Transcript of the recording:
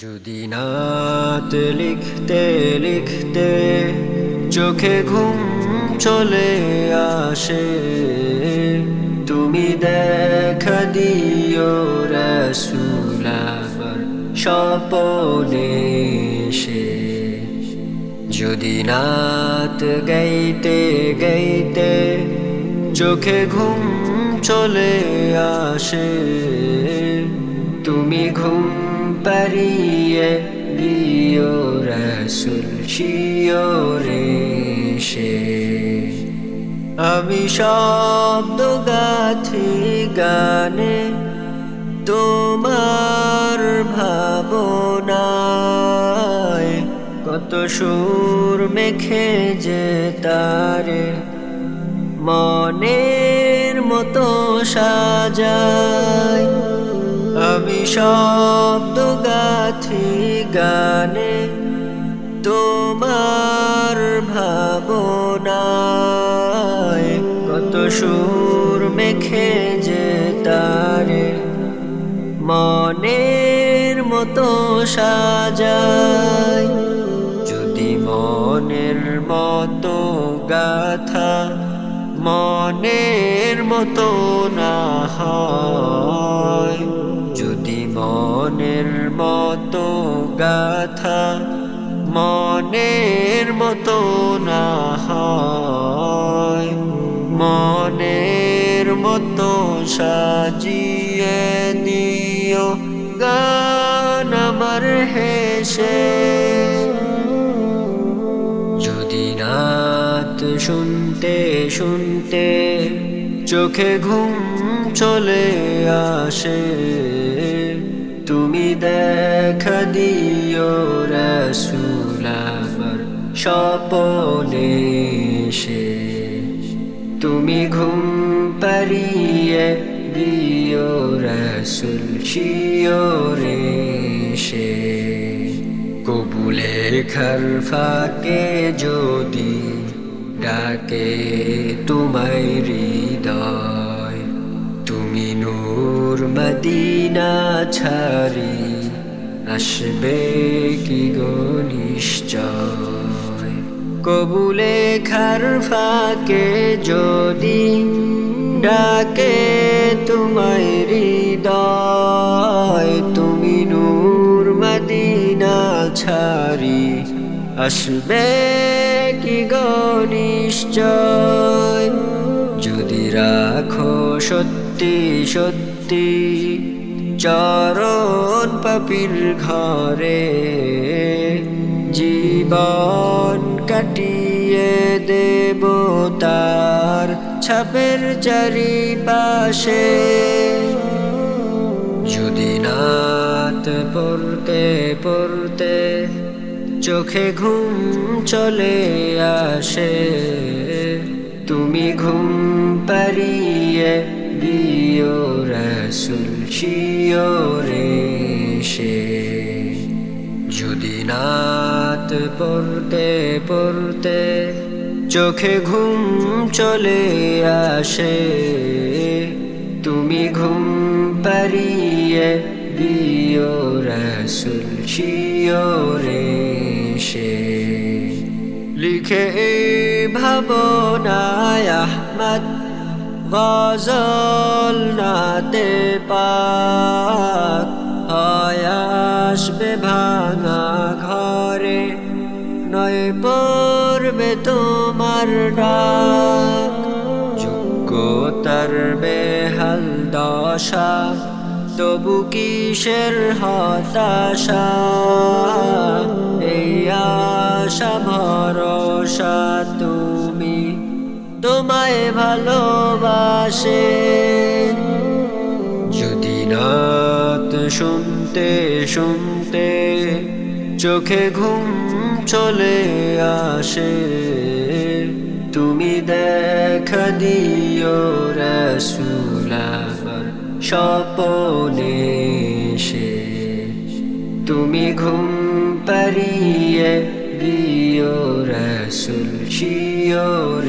যদি নাত লিখতে লিখতে চোখে ঘুম চলে আসে, তুমি দেখা দিও রসুল আমার স্বপনে সে যদি নাত গাইতে গাইতে চোখে ঘুম চলে আসে, তুমি ঘুম পারিয়ে দিও রসুল, শিওরে সে আমি শব্দ গাথি গানে তোমার ভাবনায় কত সুর মেখে যে তারে মনের মতো সাজায়। আমি শব্দ গাথি গানে তোমার ভাবনায় কত সুর মেখে যে তারে মনের মতো সাজায় যদি মনের মতো গাথা মনের মতো না হয় মনের মতো গাথা, মনের মতো না হয়। মনের মতো সাজিয়ে দিও গান আমার হেসে। যদি নাত শুনতে শুনতে চোখে ঘুম চলে আসে তুমি দেখা দিও রসুল আমার স্বপনে সে তুমি ঘুম পারিয়ে দিও রসুল শিওরে সে কবুলে খর ফাকে যদি ডাকে তোমায় হৃদয়। নূর মদিনা ছাড়ি, আসবে কি গো কবুলে খার ফাকে যদি ডাকে তোমায় হৃদয়, তুমি নূর মদিনা ছাড়ি, আসবে কি গো নিশ্চয়? যদি রাখো সত্যি সত্যি সত্যি, চরণ পাপির ঘরে জীবন কাটিয়ে দেব তার ছাপের চারিপাশে। যদি নাত পড়তে পড়তে চোখে ঘুম চলে আসে, তুমি ঘুম পারিয়ে দিও রসুল শিওরে সে। যদি নাত পড়তে পড়তে চোখে ঘুম চলে আসে, তুমি ঘুম পারিয়ে দিও রসুল শিওরে সে। লিখে ভাবনায় আহমদ গজল নাতে পাক, হয় আসবে ভাঙা ঘরে, নয় পড়বে তোমার ডাক। যোগ্যতার বেহাল দশা, তবু কিসের হতাশা? এই আশা ভরসা তুমি তোমায় ভালোবাসে। যদি নাত শুনতে শুনতে চোখে ঘুম চলে আসে, তুমি দেখা দিও রসুল স্বপনে সে তুমি ঘুম পারিয়ে দিও রসুল শিওরে